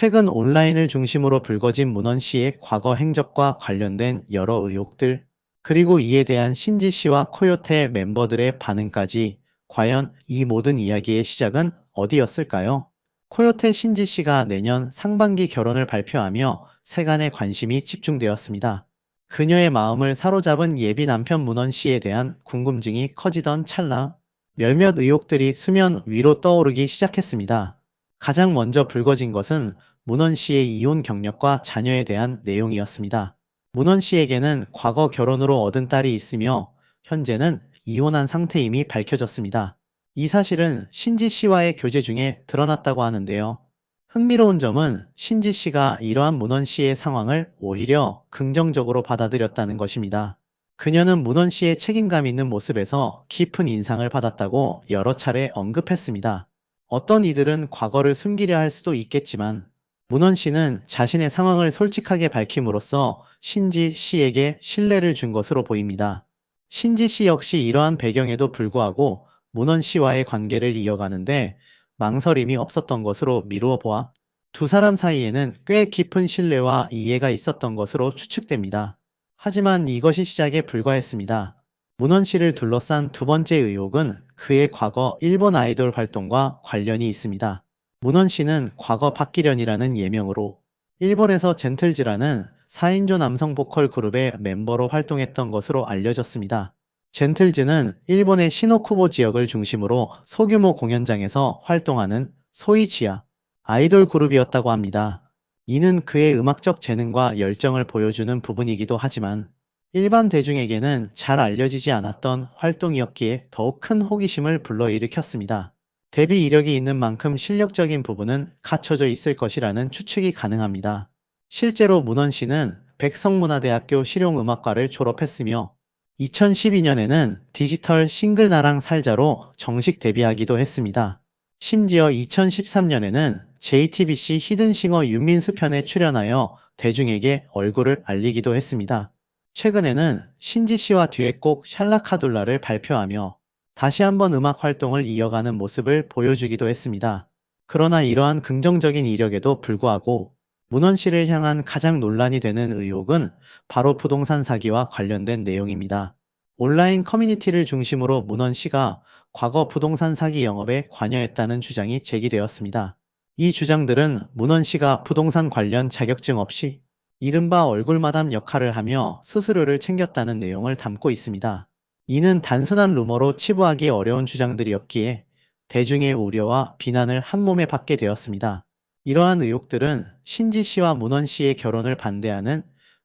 최근 온라인을 중심으로 불거진 문원 씨의 과거 행적과 관련된 여러 의혹들, 그리고 이에 대한 신지 씨와 코요테 멤버들의 반응까지 과연 이 모든 이야기의 시작은 어디였을까요? 코요테 신지 씨가 내년 상반기 결혼을 발표하며 세간의 관심이 집중되었습니다. 그녀의 마음을 사로잡은 예비 남편 문원 씨에 대한 궁금증이 커지던 찰나 몇몇 의혹들이 수면 위로 떠오르기 시작했습니다. 가장 먼저 불거진 것은 문원 씨의 이혼 경력과 자녀에 대한 내용이었습니다. 문원 씨에게는 과거 결혼으로 얻은 딸이 있으며 현재는 이혼한 상태임이 밝혀졌습니다. 이 사실은 신지 씨와의 교제 중에 드러났다고 하는데요. 흥미로운 점은 신지 씨가 이러한 문원 씨의 상황을 오히려 긍정적으로 받아들였다는 것입니다. 그녀는 문원 씨의 책임감 있는 모습에서 깊은 인상을 받았다고 여러 차례 언급했습니다. 어떤 이들은 과거를 숨기려 할 수도 있겠지만 문원 씨는 자신의 상황을 솔직하게 밝힘으로써 신지 씨에게 신뢰를 준 것으로 보입니다. 신지 씨 역시 이러한 배경에도 불구하고 문원 씨와의 관계를 이어가는데 망설임이 없었던 것으로 미루어 보아 두 사람 사이에는 꽤 깊은 신뢰와 이해가 있었던 것으로 추측됩니다. 하지만 이것이 시작에 불과했습니다. 문원 씨를 둘러싼 두 번째 의혹은 그의 과거 일본 아이돌 활동과 관련이 있습니다. 문원 씨는 과거 박기련이라는 예명으로 일본에서 젠틀즈라는 4인조 남성 보컬 그룹의 멤버로 활동했던 것으로 알려졌습니다. 젠틀즈는 일본의 시노쿠보 지역을 중심으로 소규모 공연장에서 활동하는 소위 지하 아이돌 그룹이었다고 합니다. 이는 그의 음악적 재능과 열정을 보여주는 부분이기도 하지만 일반 대중에게는 잘 알려지지 않았던 활동이었기에 더욱 큰 호기심을 불러일으켰습니다. 데뷔 이력이 있는 만큼 실력적인 부분은 갖춰져 있을 것이라는 추측이 가능합니다. 실제로 문원 씨는 백성문화대학교 실용음악과를 졸업했으며 2012년에는 디지털 싱글 나랑 살자로 정식 데뷔하기도 했습니다. 심지어 2013년에는 JTBC 히든싱어 윤민수 편에 출연하여 대중에게 얼굴을 알리기도 했습니다. 최근에는 신지 씨와 듀엣곡 샬라카둘라를 발표하며 다시 한번 음악 활동을 이어가는 모습을 보여주기도 했습니다. 그러나 이러한 긍정적인 이력에도 불구하고 문원 씨를 향한 가장 논란이 되는 의혹은 바로 부동산 사기와 관련된 내용입니다. 온라인 커뮤니티를 중심으로 문원 씨가 과거 부동산 사기 영업에 관여했다는 주장이 제기되었습니다. 이 주장들은 문원 씨가 부동산 관련 자격증 없이 이른바 얼굴마담 역할을 하며 수수료를 챙겼다는 내용을 담고 있습니다. 이는 단순한 루머로 치부하기 어려운 주장들이었기에 대중의 우려와 비난을 한몸에 받게 되었습니다. 이러한 의혹들은 신지 씨와 문원 씨의 결혼을 반대하는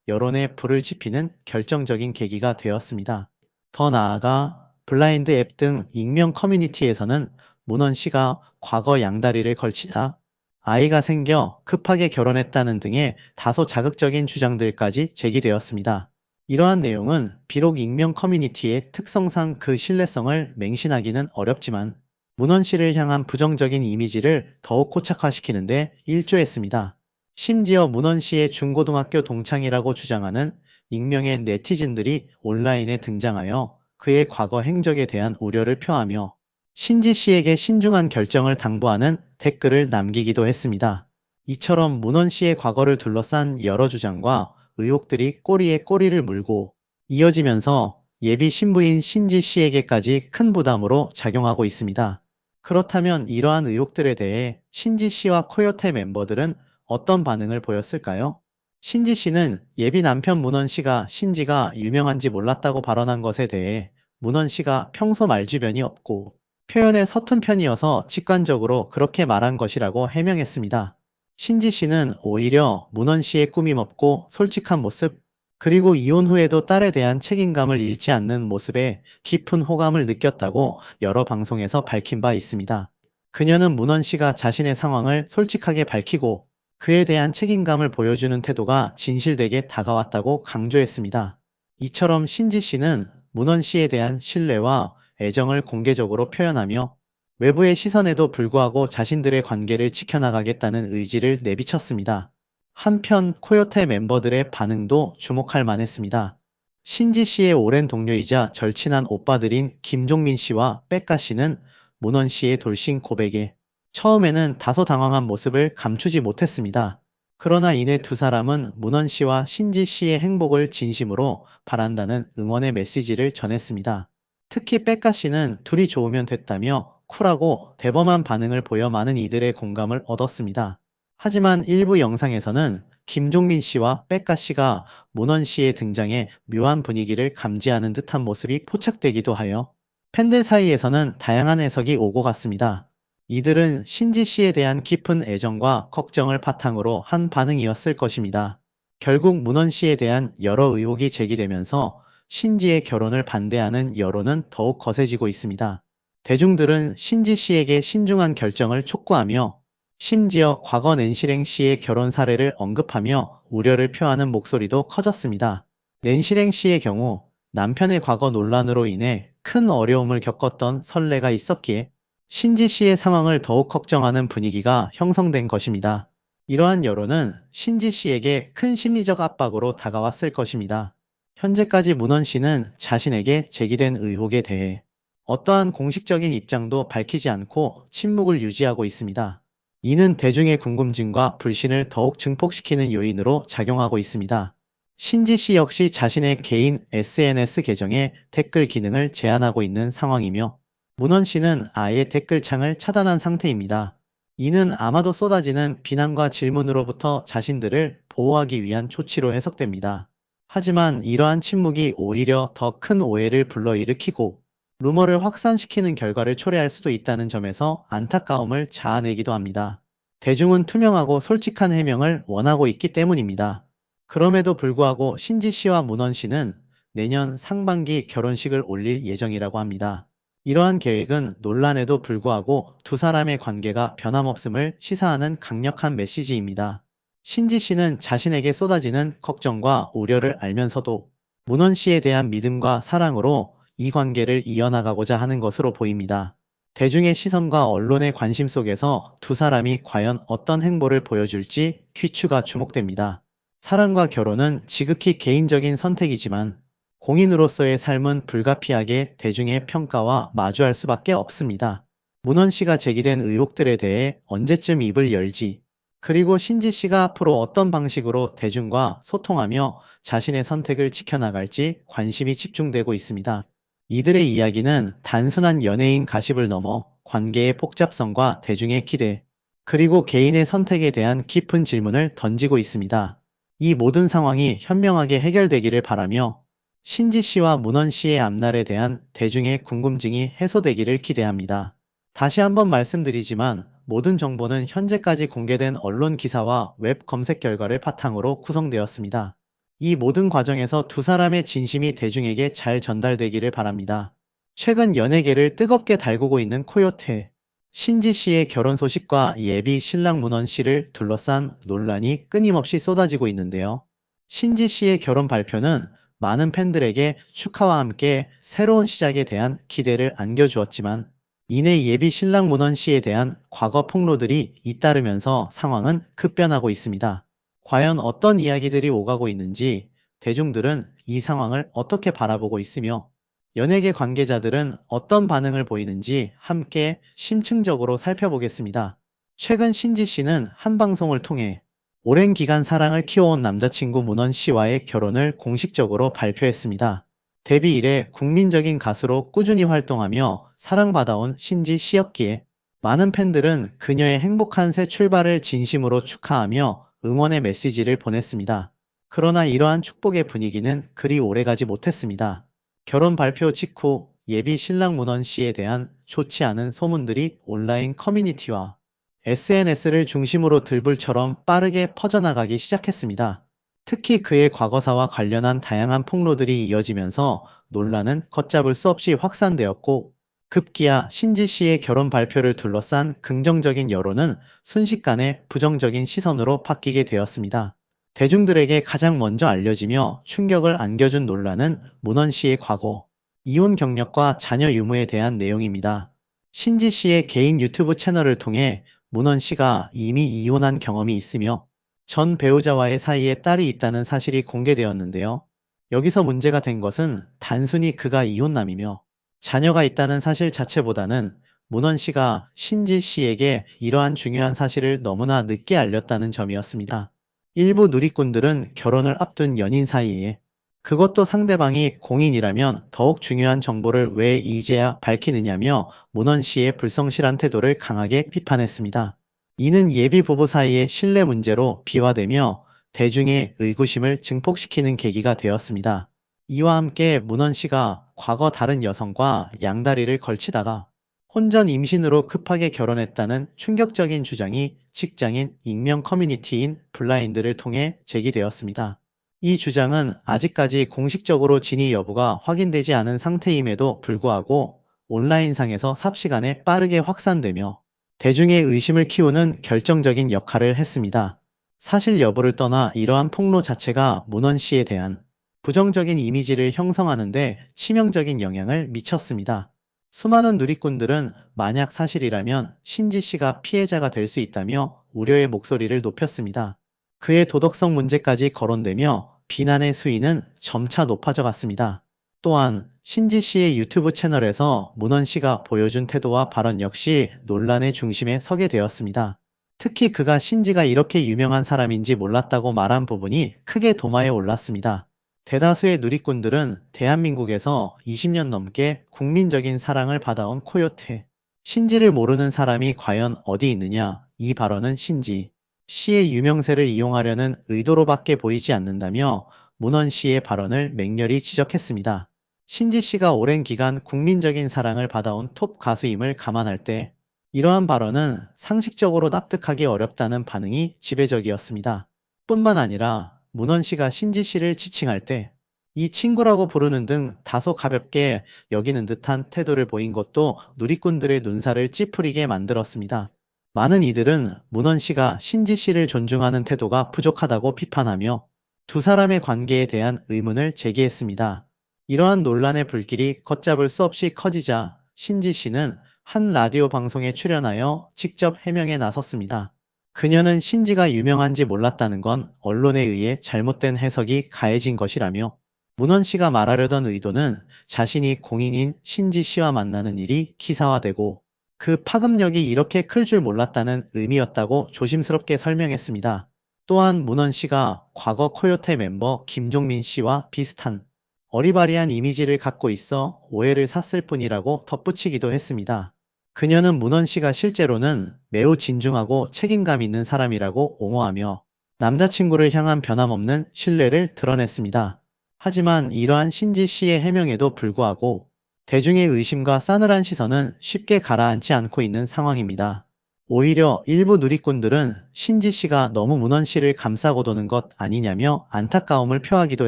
여론에 불을 지피는 결정적인 계기가 되었습니다. 더 나아가 블라인드 앱 등 익명 커뮤니티에서는 문원 씨가 과거 양다리를 걸치다 아이가 생겨 급하게 결혼했다는 등의 다소 자극적인 주장들까지 제기되었습니다. 이러한 내용은 비록 익명 커뮤니티의 특성상 그 신뢰성을 맹신하기는 어렵지만 문원 씨를 향한 부정적인 이미지를 더욱 고착화시키는데 일조했습니다. 심지어 문원 씨의 중고등학교 동창이라고 주장하는 익명의 네티즌들이 온라인에 등장하여 그의 과거 행적에 대한 우려를 표하며 신지 씨에게 신중한 결정을 당부하는 댓글을 남기기도 했습니다. 이처럼 문원 씨의 과거를 둘러싼 여러 주장과 의혹들이 꼬리에 꼬리를 물고 이어지면서 예비 신부인 신지 씨에게까지 큰 부담으로 작용하고 있습니다. 그렇다면 이러한 의혹들에 대해 신지 씨와 코요테 멤버들은 어떤 반응을 보였을까요? 신지 씨는 예비 남편 문원 씨가 신지가 유명한지 몰랐다고 발언한 것에 대해 문원 씨가 평소 말주변이 없고 표현에 서툰 편이어서 직관적으로 그렇게 말한 것이라고 해명했습니다. 신지 씨는 오히려 문원 씨의 꾸밈 없고 솔직한 모습, 그리고 이혼 후에도 딸에 대한 책임감을 잃지 않는 모습에 깊은 호감을 느꼈다고 여러 방송에서 밝힌 바 있습니다. 그녀는 문원 씨가 자신의 상황을 솔직하게 밝히고 그에 대한 책임감을 보여주는 태도가 진실되게 다가왔다고 강조했습니다. 이처럼 신지 씨는 문원 씨에 대한 신뢰와 애정을 공개적으로 표현하며 외부의 시선에도 불구하고 자신들의 관계를 지켜나가겠다는 의지를 내비쳤습니다. 한편 코요테 멤버들의 반응도 주목할 만했습니다. 신지 씨의 오랜 동료이자 절친한 오빠들인 김종민 씨와 백가 씨는 문원 씨의 돌싱 고백에 처음에는 다소 당황한 모습을 감추지 못했습니다. 그러나 이내 두 사람은 문원 씨와 신지 씨의 행복을 진심으로 바란다는 응원의 메시지를 전했습니다. 특히 백가 씨는 둘이 좋으면 됐다며 쿨하고 대범한 반응을 보여 많은 이들의 공감을 얻었습니다. 하지만 일부 영상에서는 김종민 씨와 백가 씨가 문원 씨의 등장에 묘한 분위기를 감지하는 듯한 모습이 포착되기도 하여 팬들 사이에서는 다양한 해석이 오고 갔습니다. 이들은 신지 씨에 대한 깊은 애정과 걱정을 바탕으로 한 반응이었을 것입니다. 결국 문원 씨에 대한 여러 의혹이 제기되면서 신지의 결혼을 반대하는 여론은 더욱 거세지고 있습니다. 대중들은 신지 씨에게 신중한 결정을 촉구하며 심지어 과거 낸시랭 씨의 결혼 사례를 언급하며 우려를 표하는 목소리도 커졌습니다. 낸시랭 씨의 경우 남편의 과거 논란으로 인해 큰 어려움을 겪었던 선례가 있었기에 신지 씨의 상황을 더욱 걱정하는 분위기가 형성된 것입니다. 이러한 여론은 신지 씨에게 큰 심리적 압박으로 다가왔을 것입니다. 현재까지 문원 씨는 자신에게 제기된 의혹에 대해 어떠한 공식적인 입장도 밝히지 않고 침묵을 유지하고 있습니다. 이는 대중의 궁금증과 불신을 더욱 증폭시키는 요인으로 작용하고 있습니다. 신지 씨 역시 자신의 개인 SNS 계정에 댓글 기능을 제한하고 있는 상황이며 문원 씨는 아예 댓글창을 차단한 상태입니다. 이는 아마도 쏟아지는 비난과 질문으로부터 자신들을 보호하기 위한 조치로 해석됩니다. 하지만 이러한 침묵이 오히려 더 큰 오해를 불러일으키고 루머를 확산시키는 결과를 초래할 수도 있다는 점에서 안타까움을 자아내기도 합니다. 대중은 투명하고 솔직한 해명을 원하고 있기 때문입니다. 그럼에도 불구하고 신지 씨와 문원 씨는 내년 상반기 결혼식을 올릴 예정이라고 합니다. 이러한 계획은 논란에도 불구하고 두 사람의 관계가 변함없음을 시사하는 강력한 메시지입니다. 신지 씨는 자신에게 쏟아지는 걱정과 우려를 알면서도 문원 씨에 대한 믿음과 사랑으로 이 관계를 이어나가고자 하는 것으로 보입니다. 대중의 시선과 언론의 관심 속에서 두 사람이 과연 어떤 행보를 보여줄지 퀴추가 주목됩니다. 사랑과 결혼은 지극히 개인적인 선택이지만 공인으로서의 삶은 불가피하게 대중의 평가와 마주할 수밖에 없습니다. 문원 씨가 제기된 의혹들에 대해 언제쯤 입을 열지, 그리고 신지 씨가 앞으로 어떤 방식으로 대중과 소통하며 자신의 선택을 지켜나갈지 관심이 집중되고 있습니다. 이들의 이야기는 단순한 연예인 가십을 넘어 관계의 복잡성과 대중의 기대, 그리고 개인의 선택에 대한 깊은 질문을 던지고 있습니다. 이 모든 상황이 현명하게 해결되기를 바라며 신지 씨와 문원 씨의 앞날에 대한 대중의 궁금증이 해소되기를 기대합니다. 다시 한번 말씀드리지만 모든 정보는 현재까지 공개된 언론 기사와 웹 검색 결과를 바탕으로 구성되었습니다. 이 모든 과정에서 두 사람의 진심이 대중에게 잘 전달되기를 바랍니다. 최근 연예계를 뜨겁게 달구고 있는 코요테. 신지 씨의 결혼 소식과 예비 신랑 문원 씨를 둘러싼 논란이 끊임없이 쏟아지고 있는데요. 신지 씨의 결혼 발표는 많은 팬들에게 축하와 함께 새로운 시작에 대한 기대를 안겨주었지만 이내 예비 신랑 문원 씨에 대한 과거 폭로들이 잇따르면서 상황은 급변하고 있습니다. 과연 어떤 이야기들이 오가고 있는지 대중들은 이 상황을 어떻게 바라보고 있으며 연예계 관계자들은 어떤 반응을 보이는지 함께 심층적으로 살펴보겠습니다. 최근 신지 씨는 한 방송을 통해 오랜 기간 사랑을 키워온 남자친구 문원 씨와의 결혼을 공식적으로 발표했습니다. 데뷔 이래 국민적인 가수로 꾸준히 활동하며 사랑받아온 신지 씨였기에 많은 팬들은 그녀의 행복한 새 출발을 진심으로 축하하며 응원의 메시지를 보냈습니다. 그러나 이러한 축복의 분위기는 그리 오래가지 못했습니다. 결혼 발표 직후 예비 신랑 문원 씨에 대한 좋지 않은 소문들이 온라인 커뮤니티와 SNS를 중심으로 들불처럼 빠르게 퍼져나가기 시작했습니다. 특히 그의 과거사와 관련한 다양한 폭로들이 이어지면서 논란은 걷잡을 수 없이 확산되었고 급기야 신지 씨의 결혼 발표를 둘러싼 긍정적인 여론은 순식간에 부정적인 시선으로 바뀌게 되었습니다. 대중들에게 가장 먼저 알려지며 충격을 안겨준 논란은 문원 씨의 과거, 이혼 경력과 자녀 유무에 대한 내용입니다. 신지 씨의 개인 유튜브 채널을 통해 문원 씨가 이미 이혼한 경험이 있으며 전 배우자와의 사이에 딸이 있다는 사실이 공개되었는데요. 여기서 문제가 된 것은 단순히 그가 이혼남이며 자녀가 있다는 사실 자체보다는 문원 씨가 신지 씨에게 이러한 중요한 사실을 너무나 늦게 알렸다는 점이었습니다. 일부 누리꾼들은 결혼을 앞둔 연인 사이에 그것도 상대방이 공인이라면 더욱 중요한 정보를 왜 이제야 밝히느냐며 문원 씨의 불성실한 태도를 강하게 비판했습니다. 이는 예비 부부 사이의 신뢰 문제로 비화되며 대중의 의구심을 증폭시키는 계기가 되었습니다. 이와 함께 문원 씨가 과거 다른 여성과 양다리를 걸치다가 혼전 임신으로 급하게 결혼했다는 충격적인 주장이 직장인 익명 커뮤니티인 블라인드를 통해 제기되었습니다. 이 주장은 아직까지 공식적으로 진위 여부가 확인되지 않은 상태임에도 불구하고 온라인상에서 삽시간에 빠르게 확산되며 대중의 의심을 키우는 결정적인 역할을 했습니다. 사실 여부를 떠나 이러한 폭로 자체가 문원 씨에 대한 부정적인 이미지를 형성하는데 치명적인 영향을 미쳤습니다. 수많은 누리꾼들은 만약 사실이라면 신지 씨가 피해자가 될 수 있다며 우려의 목소리를 높였습니다. 그의 도덕성 문제까지 거론되며 비난의 수위는 점차 높아져 갔습니다. 또한 신지 씨의 유튜브 채널에서 문원 씨가 보여준 태도와 발언 역시 논란의 중심에 서게 되었습니다. 특히 그가 신지가 이렇게 유명한 사람인지 몰랐다고 말한 부분이 크게 도마에 올랐습니다. 대다수의 누리꾼들은 대한민국에서 20년 넘게 국민적인 사랑을 받아온 코요테. 신지를 모르는 사람이 과연 어디 있느냐? 이 발언은 신지 씨의 유명세를 이용하려는 의도로밖에 보이지 않는다며 문원 씨의 발언을 맹렬히 지적했습니다. 신지 씨가 오랜 기간 국민적인 사랑을 받아온 톱 가수임을 감안할 때 이러한 발언은 상식적으로 납득하기 어렵다는 반응이 지배적이었습니다. 뿐만 아니라 문원 씨가 신지 씨를 지칭할 때 이 친구라고 부르는 등 다소 가볍게 여기는 듯한 태도를 보인 것도 누리꾼들의 눈살을 찌푸리게 만들었습니다. 많은 이들은 문원 씨가 신지 씨를 존중하는 태도가 부족하다고 비판하며 두 사람의 관계에 대한 의문을 제기했습니다. 이러한 논란의 불길이 걷잡을 수 없이 커지자 신지 씨는 한 라디오 방송에 출연하여 직접 해명에 나섰습니다. 그녀는 신지가 유명한지 몰랐다는 건 언론에 의해 잘못된 해석이 가해진 것이라며 문원 씨가 말하려던 의도는 자신이 공인인 신지 씨와 만나는 일이 기사화되고 그 파급력이 이렇게 클 줄 몰랐다는 의미였다고 조심스럽게 설명했습니다. 또한 문원 씨가 과거 코요테 멤버 김종민 씨와 비슷한 어리바리한 이미지를 갖고 있어 오해를 샀을 뿐이라고 덧붙이기도 했습니다. 그녀는 문원 씨가 실제로는 매우 진중하고 책임감 있는 사람이라고 옹호하며 남자친구를 향한 변함없는 신뢰를 드러냈습니다. 하지만 이러한 신지 씨의 해명에도 불구하고 대중의 의심과 싸늘한 시선은 쉽게 가라앉지 않고 있는 상황입니다. 오히려 일부 누리꾼들은 신지 씨가 너무 문원 씨를 감싸고 도는 것 아니냐며 안타까움을 표하기도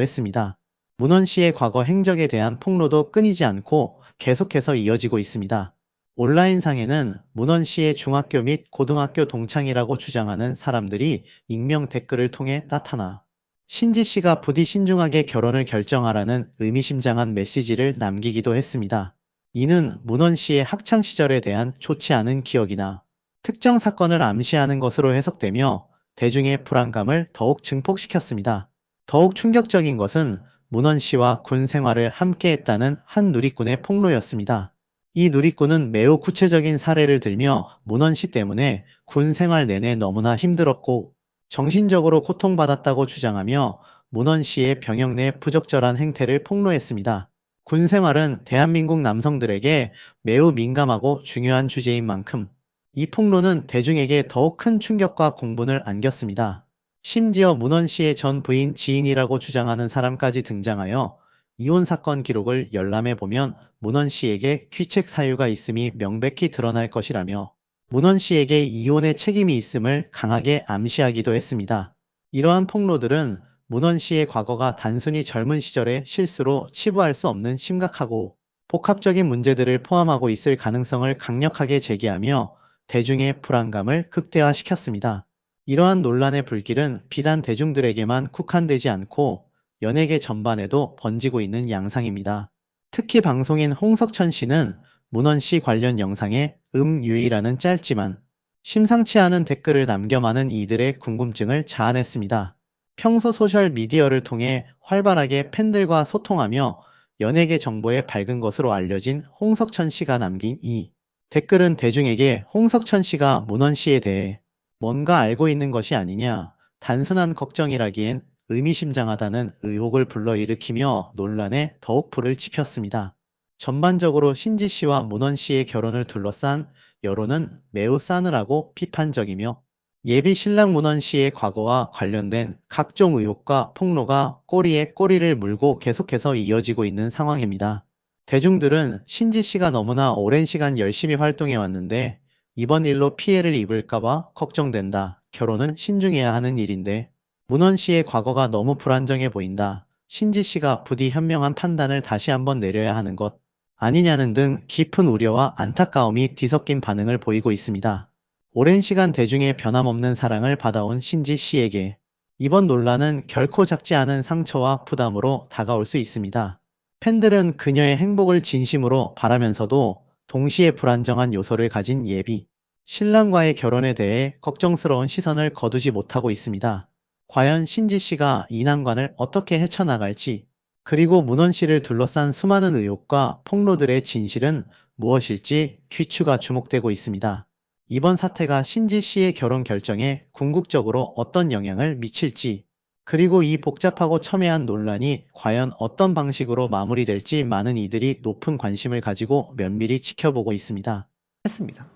했습니다. 문원 씨의 과거 행적에 대한 폭로도 끊이지 않고 계속해서 이어지고 있습니다. 온라인상에는 문원 씨의 중학교 및 고등학교 동창이라고 주장하는 사람들이 익명 댓글을 통해 나타나 신지 씨가 부디 신중하게 결혼을 결정하라는 의미심장한 메시지를 남기기도 했습니다. 이는 문원 씨의 학창 시절에 대한 좋지 않은 기억이나 특정 사건을 암시하는 것으로 해석되며 대중의 불안감을 더욱 증폭시켰습니다. 더욱 충격적인 것은 문원 씨와 군 생활을 함께 했다는 한 누리꾼의 폭로였습니다. 이 누리꾼은 매우 구체적인 사례를 들며 문원 씨 때문에 군 생활 내내 너무나 힘들었고 정신적으로 고통받았다고 주장하며 문원 씨의 병역 내 부적절한 행태를 폭로했습니다. 군 생활은 대한민국 남성들에게 매우 민감하고 중요한 주제인 만큼 이 폭로는 대중에게 더욱 큰 충격과 공분을 안겼습니다. 심지어 문원 씨의 전 부인 지인이라고 주장하는 사람까지 등장하여 이혼 사건 기록을 열람해 보면 문원 씨에게 귀책 사유가 있음이 명백히 드러날 것이라며 문원 씨에게 이혼의 책임이 있음을 강하게 암시하기도 했습니다. 이러한 폭로들은 문원 씨의 과거가 단순히 젊은 시절의 실수로 치부할 수 없는 심각하고 복합적인 문제들을 포함하고 있을 가능성을 강력하게 제기하며 대중의 불안감을 극대화시켰습니다. 이러한 논란의 불길은 비단 대중들에게만 국한되지 않고 연예계 전반에도 번지고 있는 양상입니다. 특히 방송인 홍석천 씨는 문원 씨 관련 영상에 음유이라는 짧지만 심상치 않은 댓글을 남겨 많은 이들의 궁금증을 자아냈습니다. 평소 소셜 미디어를 통해 활발하게 팬들과 소통하며 연예계 정보에 밝은 것으로 알려진 홍석천 씨가 남긴 이 댓글은 대중에게 홍석천 씨가 문원 씨에 대해 뭔가 알고 있는 것이 아니냐, 단순한 걱정이라기엔 의미심장하다는 의혹을 불러일으키며 논란에 더욱 불을 지폈습니다. 전반적으로 신지 씨와 문원 씨의 결혼을 둘러싼 여론은 매우 싸늘하고 비판적이며 예비 신랑 문원 씨의 과거와 관련된 각종 의혹과 폭로가 꼬리에 꼬리를 물고 계속해서 이어지고 있는 상황입니다. 대중들은 신지 씨가 너무나 오랜 시간 열심히 활동해 왔는데 이번 일로 피해를 입을까봐 걱정된다. 결혼은 신중해야 하는 일인데 문원 씨의 과거가 너무 불안정해 보인다. 신지 씨가 부디 현명한 판단을 다시 한번 내려야 하는 것 아니냐는 등 깊은 우려와 안타까움이 뒤섞인 반응을 보이고 있습니다. 오랜 시간 대중의 변함없는 사랑을 받아온 신지 씨에게 이번 논란은 결코 작지 않은 상처와 부담으로 다가올 수 있습니다. 팬들은 그녀의 행복을 진심으로 바라면서도 동시에 불안정한 요소를 가진 예비, 신랑과의 결혼에 대해 걱정스러운 시선을 거두지 못하고 있습니다. 과연 신지 씨가 이 난관을 어떻게 헤쳐나갈지, 그리고 문원 씨를 둘러싼 수많은 의혹과 폭로들의 진실은 무엇일지 귀추가 주목되고 있습니다. 이번 사태가 신지 씨의 결혼 결정에 궁극적으로 어떤 영향을 미칠지, 그리고 이 복잡하고 첨예한 논란이 과연 어떤 방식으로 마무리될지 많은 이들이 높은 관심을 가지고 면밀히 지켜보고 있습니다. 했습니다.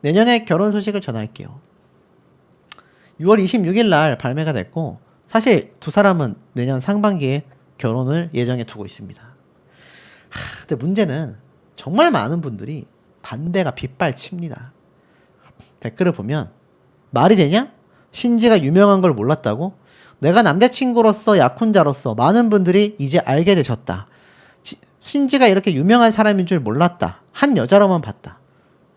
내년에 결혼 소식을 전할게요. 6월 26일 날 발매가 됐고 사실 두 사람은 내년 상반기에 결혼을 예정해 두고 있습니다. 하, 근데 문제는 정말 많은 분들이 반대가 빗발칩니다. 댓글을 보면 말이 되냐? 신지가 유명한 걸 몰랐다고? 내가 남자친구로서 약혼자로서 많은 분들이 이제 알게 되셨다. 지- 신지가 이렇게 유명한 사람인 줄 몰랐다. 한 여자로만 봤다.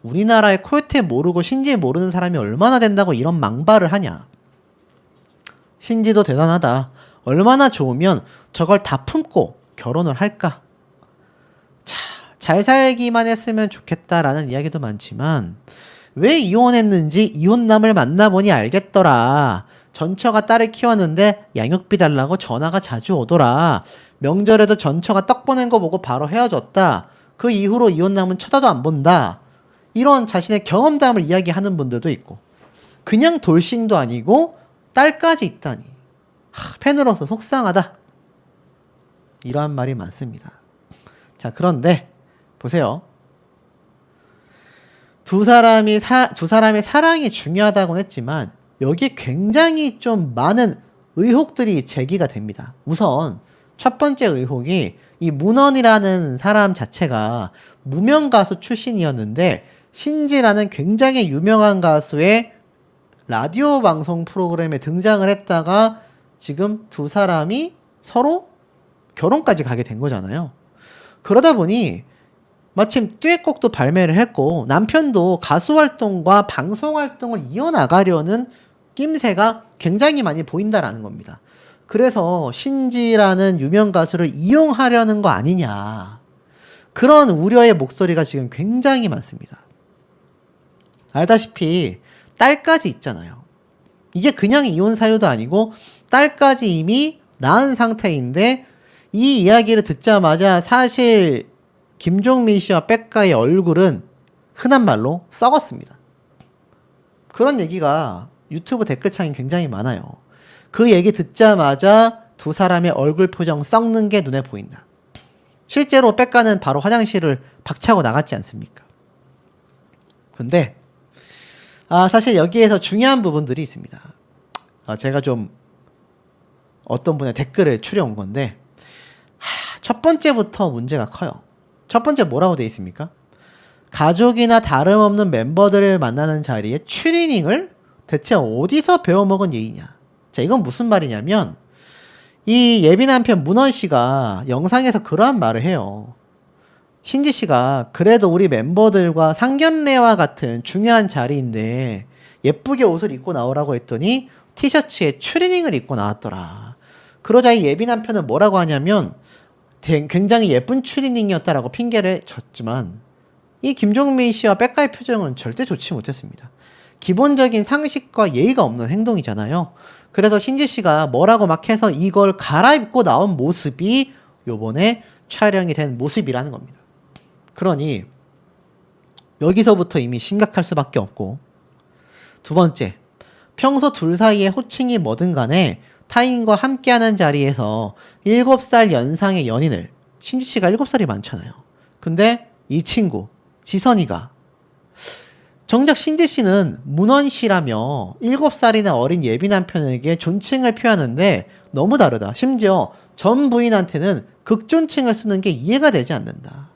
우리나라에 코요테 모르고 신지 모르는 사람이 얼마나 된다고 이런 망발을 하냐. 신지도 대단하다. 얼마나 좋으면 저걸 다 품고 결혼을 할까? 자, 잘 살기만 했으면 좋겠다라는 이야기도 많지만 왜 이혼했는지 이혼남을 만나보니 알겠더라. 전처가 딸을 키웠는데 양육비 달라고 전화가 자주 오더라. 명절에도 전처가 떡 보낸 거 보고 바로 헤어졌다. 그 이후로 이혼남은 쳐다도 안 본다. 이런 자신의 경험담을 이야기하는 분들도 있고 그냥 돌싱도 아니고 딸까지 있다니 하, 팬으로서 속상하다. 이러한 말이 많습니다. 자 그런데 보세요. 두 사람이 사, 두 사람의 사랑이 중요하다고 했지만 여기에 굉장히 좀 많은 의혹들이 제기가 됩니다. 우선 첫 번째 의혹이 이 문헌이라는 사람 자체가 무명 가수 출신이었는데 신지라는 굉장히 유명한 가수의 라디오 방송 프로그램에 등장을 했다가 지금 두 사람이 서로 결혼까지 가게 된 거잖아요. 그러다 보니 마침 듀엣곡도 발매를 했고 남편도 가수 활동과 방송 활동을 이어나가려는 낌새가 굉장히 많이 보인다라는 겁니다. 그래서 신지라는 유명 가수를 이용하려는 거 아니냐. 그런 우려의 목소리가 지금 굉장히 많습니다. 알다시피 딸까지 있잖아요. 이게 그냥 이혼 사유도 아니고 딸까지 이미 낳은 상태인데 이 이야기를 듣자마자 사실 김종민 씨와 백가의 얼굴은 흔한 말로 썩었습니다. 그런 얘기가 유튜브 댓글창에 굉장히 많아요. 그 얘기 듣자마자 두 사람의 얼굴 표정 썩는 게 눈에 보인다. 실제로 백가는 바로 화장실을 박차고 나갔지 않습니까? 근데 아, 사실 여기에서 중요한 부분들이 있습니다. 아, 제가 좀 어떤 분의 댓글을 추려온 건데 하, 첫 번째부터 문제가 커요. 첫 번째 뭐라고 돼 있습니까? 가족이나 다름없는 멤버들을 만나는 자리에 추리닝을 대체 어디서 배워먹은 예의냐? 자, 이건 무슨 말이냐면 이 예비 남편 문원 씨가 영상에서 그러한 말을 해요. 신지 씨가 그래도 우리 멤버들과 상견례와 같은 중요한 자리인데 예쁘게 옷을 입고 나오라고 했더니 티셔츠에 추리닝을 입고 나왔더라. 그러자 이 예비 남편은 뭐라고 하냐면 대- 굉장히 예쁜 추리닝이었다라고 핑계를 졌지만 이 김종민 씨와 백가의 표정은 절대 좋지 못했습니다. 기본적인 상식과 예의가 없는 행동이잖아요. 그래서 신지 씨가 뭐라고 막 해서 이걸 갈아입고 나온 모습이 요번에 촬영이 된 모습이라는 겁니다. 그러니 여기서부터 이미 심각할 수밖에 없고 두 번째 평소 둘 사이의 호칭이 뭐든 간에 타인과 함께하는 자리에서 7살 연상의 연인을 신지 씨가 7살이 많잖아요. 근데 이 친구 지선이가 정작 신지 씨는 문원 씨라며 7살이나 어린 예비 남편에게 존칭을 표하는데 너무 다르다. 심지어 전 부인한테는 극존칭을 쓰는 게 이해가 되지 않는다.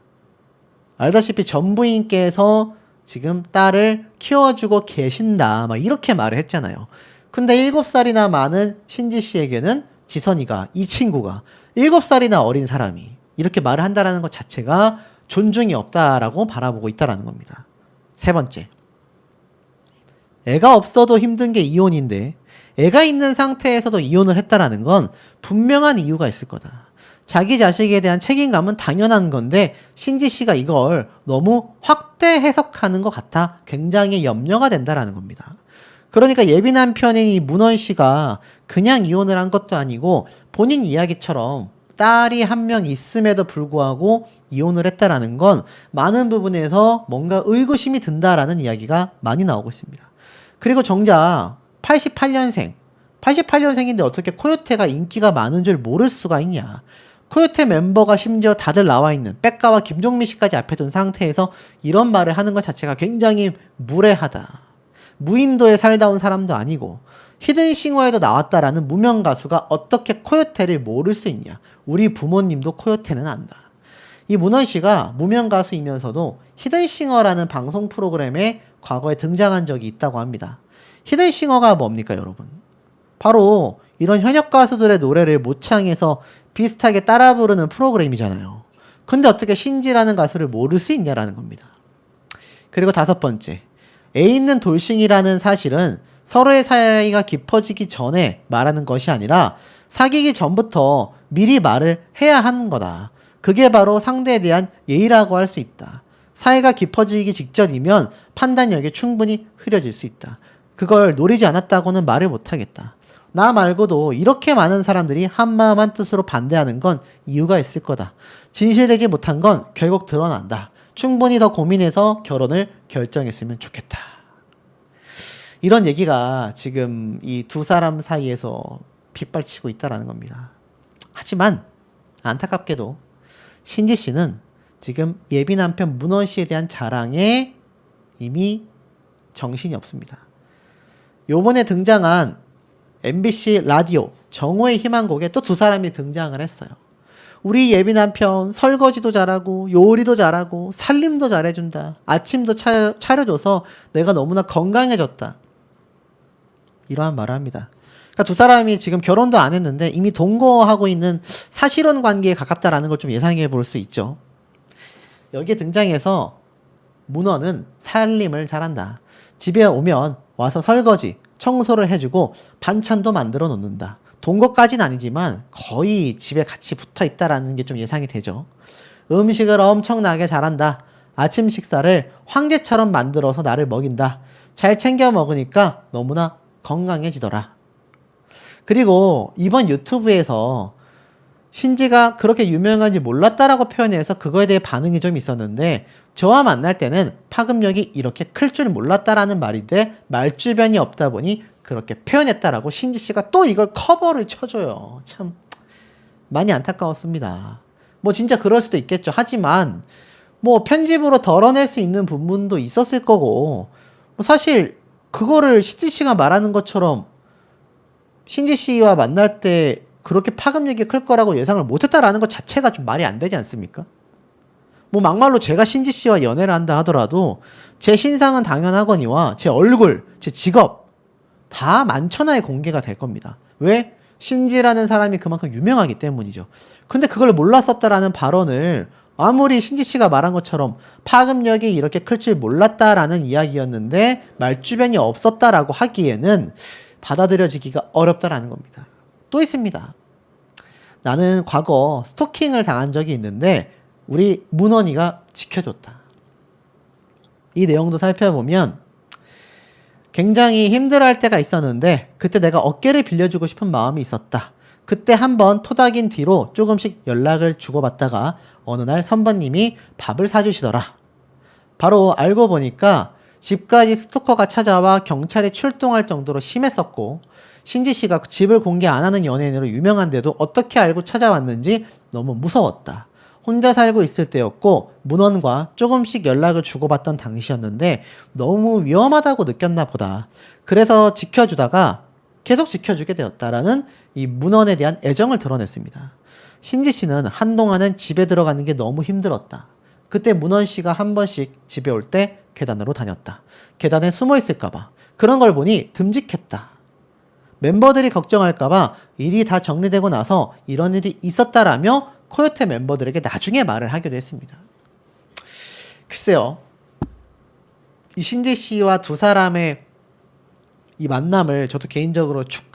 알다시피 전 부인께서 지금 딸을 키워주고 계신다. 막 이렇게 말을 했잖아요. 근데 7살이나 많은 신지 씨에게는 지선이가, 이 친구가 7살이나 어린 사람이 이렇게 말을 한다라는 것 자체가 존중이 없다라고 바라보고 있다라는 겁니다. 세 번째. 애가 없어도 힘든 게 이혼인데 애가 있는 상태에서도 이혼을 했다라는 건 분명한 이유가 있을 거다. 자기 자식에 대한 책임감은 당연한 건데 신지 씨가 이걸 너무 확대 해석하는 것 같아 굉장히 염려가 된다라는 겁니다. 그러니까 예비 남편인 이 문원 씨가 그냥 이혼을 한 것도 아니고 본인 이야기처럼 딸이 한 명 있음에도 불구하고 이혼을 했다라는 건 많은 부분에서 뭔가 의구심이 든다라는 이야기가 많이 나오고 있습니다. 그리고 정작 88년생, 88년생인데 어떻게 코요테가 인기가 많은 줄 모를 수가 있냐. 코요테 멤버가 심지어 다들 나와 있는 백가와 김종민 씨까지 앞에 둔 상태에서 이런 말을 하는 것 자체가 굉장히 무례하다. 무인도에 살다 온 사람도 아니고 히든싱어에도 나왔다라는 무명 가수가 어떻게 코요테를 모를 수 있냐. 우리 부모님도 코요테는 안다. 이 문원 씨가 무명 가수이면서도 히든싱어라는 방송 프로그램에 과거에 등장한 적이 있다고 합니다. 히든싱어가 뭡니까, 여러분? 바로 이런 현역 가수들의 노래를 모창해서 비슷하게 따라 부르는 프로그램이잖아요. 근데 어떻게 신지라는 가수를 모를 수 있냐라는 겁니다. 그리고 다섯 번째. 애 있는 돌싱이라는 사실은 서로의 사이가 깊어지기 전에 말하는 것이 아니라 사귀기 전부터 미리 말을 해야 하는 거다. 그게 바로 상대에 대한 예의라고 할 수 있다. 사이가 깊어지기 직전이면 판단력이 충분히 흐려질 수 있다. 그걸 노리지 않았다고는 말을 못하겠다. 나 말고도 이렇게 많은 사람들이 한마음 한뜻으로 반대하는 건 이유가 있을 거다. 진실되지 못한 건 결국 드러난다. 충분히 더 고민해서 결혼을 결정했으면 좋겠다. 이런 얘기가 지금 이 두 사람 사이에서 빗발치고 있다라는 겁니다. 하지만 안타깝게도 신지 씨는 지금 예비 남편 문원 씨에 대한 자랑에 이미 정신이 없습니다. 요번에 등장한 MBC 라디오 정오의 희망곡에 또 두 사람이 등장을 했어요. 우리 예비 남편 설거지도 잘하고 요리도 잘하고 살림도 잘해준다. 아침도 차, 차려줘서 내가 너무나 건강해졌다. 이러한 말을 합니다. 그러니까 두 사람이 지금 결혼도 안 했는데 이미 동거하고 있는 사실혼 관계에 가깝다라는 걸 좀 예상해 볼 수 있죠. 여기에 등장해서 문어는 살림을 잘한다. 집에 오면 와서 설거지, 청소를 해주고 반찬도 만들어 놓는다. 동거까지는 아니지만 거의 집에 같이 붙어 있다라는 게 좀 예상이 되죠. 음식을 엄청나게 잘한다. 아침 식사를 황제처럼 만들어서 나를 먹인다. 잘 챙겨 먹으니까 너무나 건강해지더라. 그리고 이번 유튜브에서 신지가 그렇게 유명한지 몰랐다라고 표현해서 그거에 대해 반응이 좀 있었는데 저와 만날 때는 파급력이 이렇게 클 줄 몰랐다라는 말인데 말주변이 없다 보니 그렇게 표현했다라고 신지 씨가 또 이걸 커버를 쳐줘요. 참 많이 안타까웠습니다. 뭐 진짜 그럴 수도 있겠죠. 하지만 뭐 편집으로 덜어낼 수 있는 부분도 있었을 거고 뭐 사실 그거를 신지 씨가 말하는 것처럼 신지 씨와 만날 때 그렇게 파급력이 클 거라고 예상을 못했다라는 것 자체가 좀 말이 안 되지 않습니까? 뭐 막말로 제가 신지 씨와 연애를 한다 하더라도 제 신상은 당연하거니와 제 얼굴, 제 직업 다 만천하에 공개가 될 겁니다. 왜? 신지라는 사람이 그만큼 유명하기 때문이죠. 근데 그걸 몰랐었다라는 발언을 아무리 신지 씨가 말한 것처럼 파급력이 이렇게 클 줄 몰랐다라는 이야기였는데 말주변이 없었다라고 하기에는 받아들여지기가 어렵다라는 겁니다. 또 있습니다. 나는 과거 스토킹을 당한 적이 있는데 우리 문원이가 지켜줬다. 이 내용도 살펴보면 굉장히 힘들어할 때가 있었는데 그때 내가 어깨를 빌려주고 싶은 마음이 있었다. 그때 한번 토닥인 뒤로 조금씩 연락을 주고받다가 어느 날 선배님이 밥을 사주시더라. 바로 알고 보니까 집까지 스토커가 찾아와 경찰이 출동할 정도로 심했었고 신지 씨가 집을 공개 안 하는 연예인으로 유명한데도 어떻게 알고 찾아왔는지 너무 무서웠다. 혼자 살고 있을 때였고 문원과 조금씩 연락을 주고받던 당시였는데 너무 위험하다고 느꼈나 보다. 그래서 지켜주다가 계속 지켜주게 되었다라는 이 문원에 대한 애정을 드러냈습니다. 신지 씨는 한동안은 집에 들어가는 게 너무 힘들었다. 그때 문원 씨가 한 번씩 집에 올 때 계단으로 다녔다. 계단에 숨어 있을까봐. 그런 걸 보니 듬직했다. 멤버들이 걱정할까봐 일이 다 정리되고 나서 이런 일이 있었다라며 코요테 멤버들에게 나중에 말을 하기도 했습니다. 글쎄요. 이 신지 씨와 두 사람의 이 만남을 저도 개인적으로 축